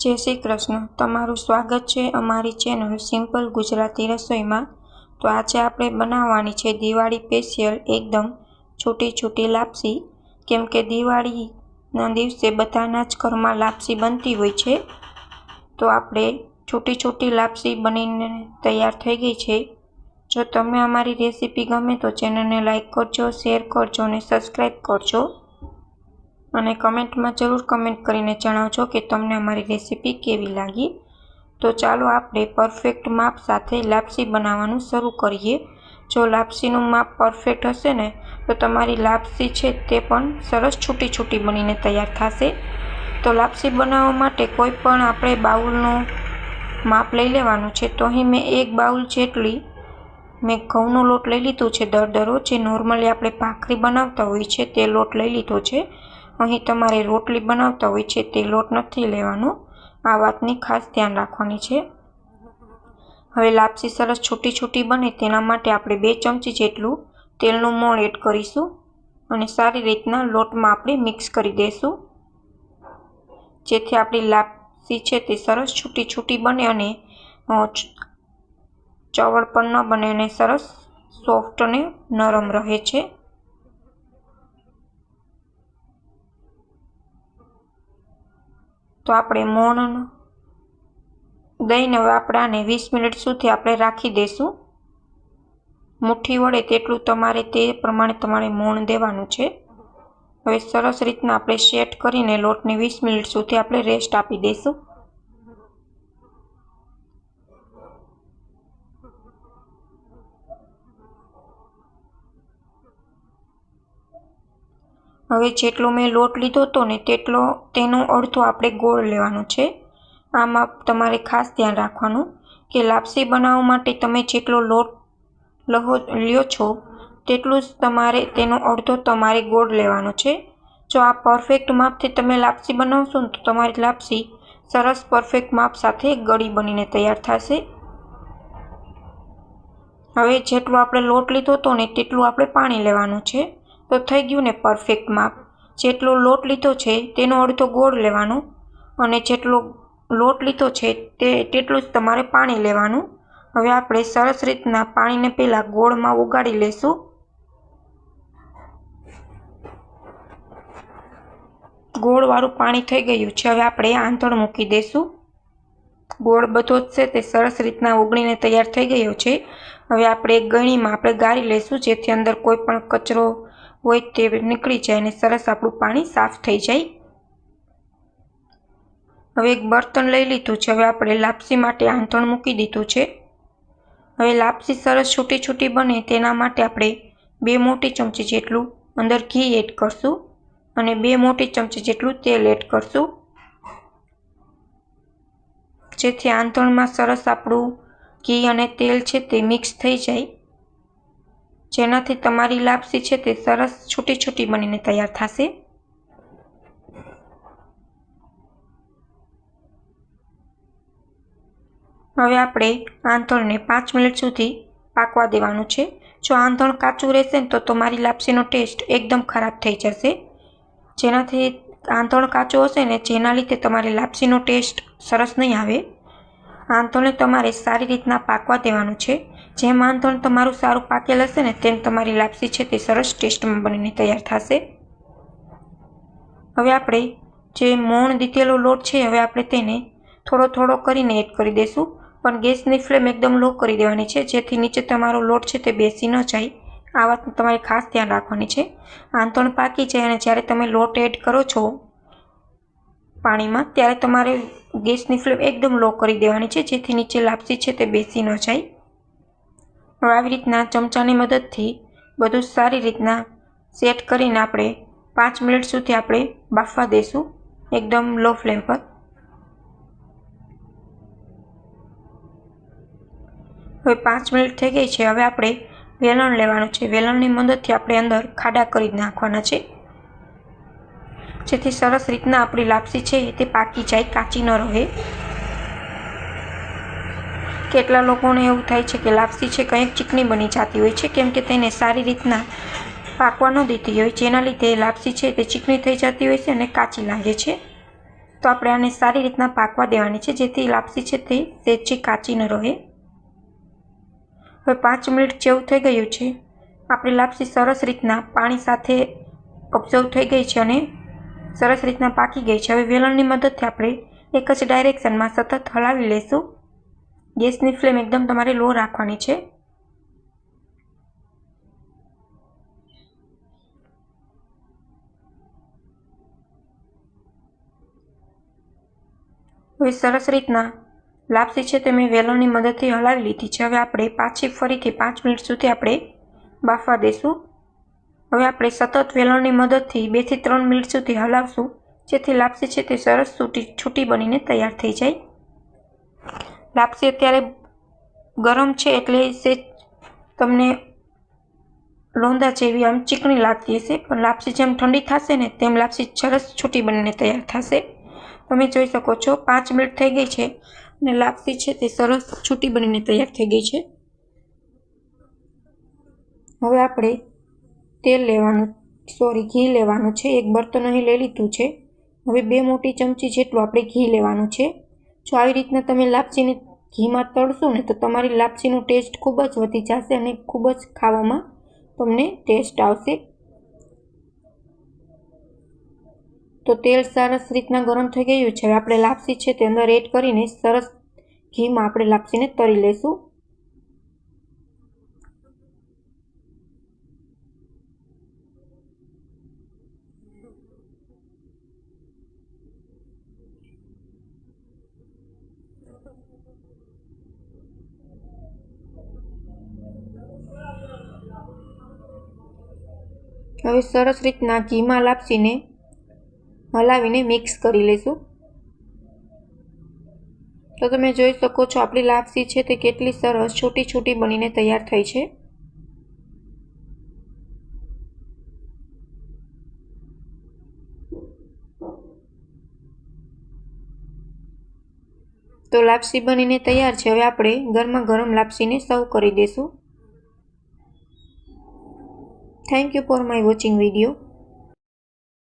જય શ્રી કૃષ્ણ. તમારું સ્વાગત છે અમારી ચેનલ સિમ્પલ ગુજરાતી રસોઈમાં. તો આજે આપણે બનાવવાની છે દિવાળી સ્પેશિયલ એકદમ છૂટી છૂટી લાપસી. કેમ કે દિવાળીના દિવસે બધાના જ ઘરમાં લાપસી બનતી હોય છે. તો આપણે છૂટી છૂટી લાપસી બનીને તૈયાર થઈ ગઈ છે. જો તમે અમારી રેસીપી ગમે તો ચેનલને લાઇક કરજો શેર કરજો અને સબસ્ક્રાઈબ કરજો. અને કમેન્ટમાં જરૂર કમેન્ટ કરીને જણાવજો કે તમને અમારી રેસીપી કેવી લાગી. તો ચાલો આપણે પરફેક્ટ માપ સાથે લાપસી બનાવવાનું શરૂ કરીએ. જો લાપસીનું માપ પરફેક્ટ હશે ને, તો તમારી લાપસી છે તે પણ સરસ છૂટી છૂટી બનીને તૈયાર થશે. તો લાપસી બનાવવા માટે કોઈ પણ આપણે બાઉલનું માપ લઈ લેવાનું છે. તો અહીં મેં એક બાઉલ જેટલી, મેં ઘઉંનો લોટ લઈ લીધો છે દરદરો. જે નોર્મલી આપણે ભાખરી બનાવતા હોય છે તે લોટ લઈ લીધો છે. અહીં તમારે રોટલી બનાવતા હોય છે તે લોટ નથી લેવાનો. આ વાતની ખાસ ધ્યાન રાખવાની છે. હવે લાપસી સરસ છૂટી છૂટી બને તેના માટે આપણે બે ચમચી જેટલું તેલનું મોણ એડ કરીશું અને સારી રીતના લોટમાં આપણે મિક્સ કરી દઈશું જેથી આપણી લાપસી છે તે સરસ છૂટી છૂટી બને અને ચવળ પણ ન બને અને સરસ સોફ્ટ અને નરમ રહે છે. તો આપણે મોણ દઈને હવે આપણે આને વીસ મિનિટ સુધી આપણે રાખી દઈશું. મુઠ્ઠી વડે તેટલું તમારે તે પ્રમાણે તમારે મોણ દેવાનું છે. હવે સરસ રીતના આપણે સેટ કરીને લોટને વીસ મિનિટ સુધી આપણે રેસ્ટ આપી દઈશું. હવે જેટલો મેં લોટ લીધો હતો ને તેટલો, તેનો અડધો આપણે ગોળ લેવાનો છે. આમાં તમારે ખાસ ધ્યાન રાખવાનું કે લાપસી બનાવવા માટે તમે જેટલો લોટ લહો, લ્યો છો, તેટલું જ તમારે તેનો અડધો તમારે ગોળ લેવાનો છે. જો આ પરફેક્ટ માપથી તમે લાપસી બનાવશો ને તો તમારી લાપસી સરસ પરફેક્ટ માપ સાથે ગળી બનીને તૈયાર થશે. હવે જેટલો આપણે લોટ લીધો હતો ને તેટલું આપણે પાણી લેવાનું છે. તો થઈ ગયું ને પરફેક્ટ માપ. જેટલો લોટ લીધો છે તેનો અડધો ગોળ લેવાનો અને જેટલો લોટ લીધો છે તે તેટલું જ તમારે પાણી લેવાનું. હવે આપણે સરસ રીતના પાણીને પહેલાં ગોળમાં ઉગાડી લઈશું ગોળવાળું પાણી થઈ ગયું છે. હવે આપણે આંધણ મૂકી દઈશું ગોળ બધો જ છે તે સરસ રીતના ઉગળીને તૈયાર થઈ ગયો છે. હવે આપણે ગણીમાં આપણે ગાળી લઈશું જેથી અંદર કોઈ પણ કચરો હોય તે નીકળી જાય અને સરસ આપણું પાણી સાફ થઈ જાય. હવે એક બર્તન લઈ લીધું છે. હવે આપણે લાપસી માટે આંધણ મૂકી દીધું છે. હવે લાપસી સરસ છૂટી છૂટી બને તેના માટે આપણે બે મોટી ચમચી જેટલું અંદર ઘી એડ કરશું અને બે મોટી ચમચી જેટલું તેલ એડ કરશું. જેથી આંધણમાં સરસ આપણું ઘી અને તેલ છે તે મિક્સ થઈ જાય. જેનાથી તમારી લાપસી છે તે સરસ છૂટી છૂટી બનીને તૈયાર થશે. હવે આપણે આંધણને પાંચ મિનિટ સુધી પાકવા દેવાનું છે. જો આંધણ કાચું રહેશે ને તો તમારી લાપસીનો ટેસ્ટ એકદમ ખરાબ થઈ જશે. જેનાથી આંધણ કાચું હશે ને જેના લીધે તમારી લાપસીનો ટેસ્ટ સરસ નહીં આવે. આંધણને તમારે સારી રીતના પાકવા દેવાનું છે. જેમ આંધણ તમારું સારું પાકેલ હશે ને તેમ તમારી લાપસી છે તે સરસ ટેસ્ટમાં બનીને તૈયાર થશે. હવે આપણે જે મોણ દીધેલો લોટ છે, હવે આપણે તેને થોડો થોડો કરીને એડ કરી દઈશું પણ ગેસની ફ્લેમ એકદમ લો કરી દેવાની છે, જેથી નીચે તમારો લોટ છે તે બેસી ન જાય. આ વાતનું તમારે ખાસ ધ્યાન રાખવાની છે. આંતણ પાકી જાય અને જ્યારે તમે લોટ એડ કરો છો પાણીમાં, ત્યારે તમારે ગેસની ફ્લેમ એકદમ લો કરી દેવાની છે, જેથી નીચે લાપસી છે તે બેસી ન જાય. હવે આવી રીતના ચમચાની મદદથી બધું સારી રીતના સેટ કરીને આપણે પાંચ મિનિટ સુધી આપણે બાફવા દઈશું એકદમ લો ફ્લેમ પર. હવે પાંચ મિનિટ થઈ ગઈ છે. હવે આપણે વેલણ લેવાનું છે. વેલણની મદદથી આપણે અંદર ખાડા કરી નાખવાના છે. જેથી સરસ રીતના આપણી લાપસી છે તે પાકી જાય, કાચી ન રહે. કેટલા લોકોને એવું થાય છે કે લાપસી છે, કંઈક ચીકણી બની જતી હોય છે, કેમ કે તેને સારી રીતના પાકવા ન દેતી હોય જેના લીધે લાપસી છે તે ચીકણી થઈ જતી હોય છે અને કાચી લાગે છે. તો આપણે આને સારી રીતના પાકવા દેવાની છે, જેથી લાપસી છે તે સેજી કાચી ન રહે. હવે પાંચ મિનિટ જેવું થઈ ગયું છે. આપણી લાપસી સરસ રીતના પાણી સાથે ઓબ્ઝર્વ થઈ ગઈ છે અને સરસ રીતના પાકી ગઈ છે. હવે વેલણની મદદથી આપણે એક જ ડાયરેક્શનમાં સતત હલાવી લઈશું ગેસની ફ્લેમ એકદમ તમારે લો રાખવાની છે. હવે સરસ રીતના લાપસી છે તે મેં વેલણની મદદથી હલાવી લીધી છે. હવે આપણે પાછી ફરીથી પાંચ મિનિટ સુધી આપણે બાફવા દઈશું હવે આપણે સતત વેલણની મદદથી બેથી ત્રણ મિનિટ સુધી હલાવશું. જેથી લાપસી છે તે સરસ છૂટી છૂટી બનીને તૈયાર થઈ જાય. લાપસી અત્યારે ગરમ છે એટલે સેજ તમને લોંદા જેવી આમ ચીકણી લાગતી હશે, પણ લાપસી જેમ ઠંડી થશે ને તેમ લાપસી સરસ છૂટી બનીને તૈયાર થશે. તમે જોઈ શકો છો, પાંચ મિનિટ થઈ ગઈ છે અને લાપસી છે તે સરસ છૂટી બનીને તૈયાર થઈ ગઈ છે. હવે આપણે તેલ લેવાનું, સોરી, ઘી લેવાનું છે. એક બર્તન અહીં લઈ લીધું છે. હવે બે મોટી ચમચી જેટલું આપણે ઘી લેવાનું છે. જો આવી રીતના તમે લાપસીને ઘીમાં તળશો ને તો તમારી લાપસીનો ટેસ્ટ ખૂબ જ વધી જશે અને ખૂબ જ ખાવામાં તમને ટેસ્ટ આવશે. તો તેલ સરસ રીતના ગરમ થઈ ગયું છે. હવે આપણે લાપસી છે તે અંદર એડ કરીને સરસ ઘીમાં આપણે લાપસીને તળી લઈશું. હવે સરસ રીતના ઘીમાં લાપસીને હલાવીને મિક્સ કરી લઈશું તો તમે જોઈ શકો છો, આપણી લાપસી છે તે કેટલી સરસ છૂટી છૂટી બનીને તૈયાર થઈ છે. તો લાપસી બનીને તૈયાર છે. હવે આપણે ગરમા ગરમ લાપસીને સર્વ કરી દઈશું thank you for my watching video